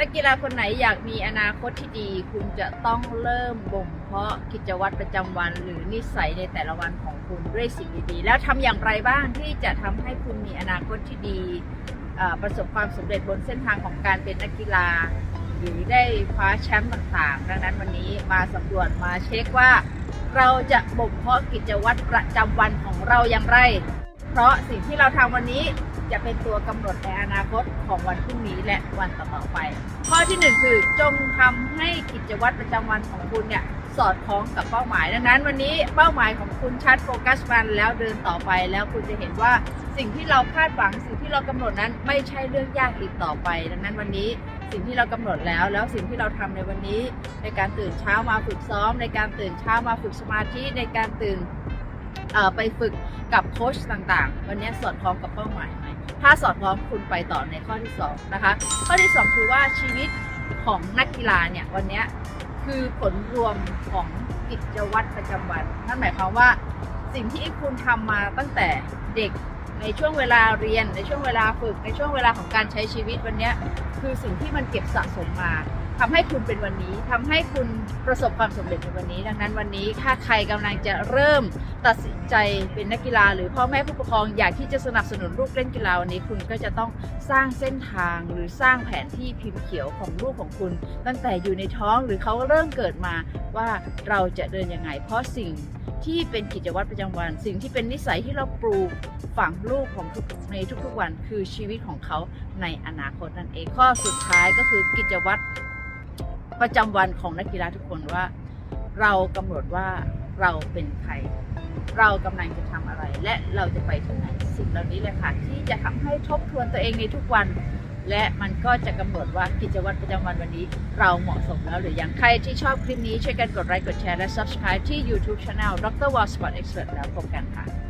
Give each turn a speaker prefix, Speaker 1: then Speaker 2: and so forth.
Speaker 1: นักกีฬาคนไหนอยากมีอนาคตที่ดี คุณจะต้องเริ่มบ่มเพาะกิจวัตรประจำวัน หรือนิสัยในแต่ละวันของคุณด้วยสิ่งดีๆ แล้วทำอย่างไรบ้างที่จะทำให้คุณมีอนาคตที่ดี ประสบความสำเร็จบนเส้นทางของการเป็นนักกีฬา หรือได้คว้าแชมป์ต่างๆ ดังนั้นวันนี้มาสำรวจมาเช็คว่า เราจะบ่มเพาะกิจวัตรประจำวันของเราอย่างไร เพราะสิ่งที่เราทำวันนี้จะเป็นตัวกำหนดในอนาคตของวันพรุ่งนี้และวันต่อๆไป ข้อที่หนึ่งคือจงทำให้กิจวัตรประจำวันของคุณเนี่ยสอดคล้องกับเป้าหมาย ดังนั้นวันนี้เป้าหมายของคุณชัดโฟกัสมันแล้วเดินต่อไปแล้วคุณจะเห็นว่าสิ่งที่เราคาดหวังสิ่งที่เรากำหนดนั้นไม่ใช่เรื่องยากอีกต่อไป ดังนั้นวันนี้สิ่งที่เรากำหนดแล้ว แล้วสิ่งที่เราทำในวันนี้ ในการตื่นเช้ามาฝึกซ้อม ในการตื่นเช้ามาฝึกสมาธิในการตื่น ไปฝึกกับโค้ชต่างๆ วันนี้สอดคล้องกับเป้าหมายไหมถ้าสอดคล้องคุณไปต่อในข้อที่สองนะคะ ข้อที่สองคือว่าชีวิตของนักกีฬาเนี่ยวันนี้คือผลรวมของกิจวัตรประจำวัน นั่นหมายความว่าสิ่งที่คุณทำมาตั้งแต่เด็กในช่วงเวลาเรียนในช่วงเวลาฝึกในช่วงเวลาของการใช้ชีวิตวันนี้คือสิ่งที่มันเก็บสะสมมา ทำให้คุณเป็นวันนี้ทำให้คุณประสบความสำเร็จในวันนี้ ดังนั้นวันนี้ถ้าใครกำลังจะเริ่มตัดสินใจเป็นนักกีฬา หรือพ่อแม่ผู้ปกครองอยากที่จะสนับสนุนลูกเล่นกีฬาวันนี้คุณก็จะต้องสร้างเส้นทางหรือสร้างแผนที่พิมพ์เขียวของลูกของคุณ ตั้งแต่อยู่ในท้องหรือเขาเริ่มเกิดมาว่าเราจะเดินยังไง เพราะสิ่งที่เป็นกิจวัตรประจำวัน สิ่งที่เป็นนิสัยที่เราปลูกฝังลูกของทุกในทุกๆวัน คือชีวิตของเขาในอนาคตนั่นเองข้อสุดท้ายก็คือกิจวัตร ประจำวันของนักกีฬาทุกคนว่า เรากำหนดว่าเราเป็นใคร เรากำลังจะทำอะไร และเราจะไปที่ไหนสิ่งเหล่านี้เลยค่ะ ที่จะทำให้ทบทวนตัวเองในทุกวัน และมันก็จะกำหนดว่ากิจวัตรประจำวันวันนี้ เราเหมาะสมแล้วหรือยังใครที่ชอบคลิปนี้ช่วยกันกดไลค์กดแชร์และ subscribe ที่ YouTube Channel Dr. Wall Sport Expert แล้วพบกันค่ะ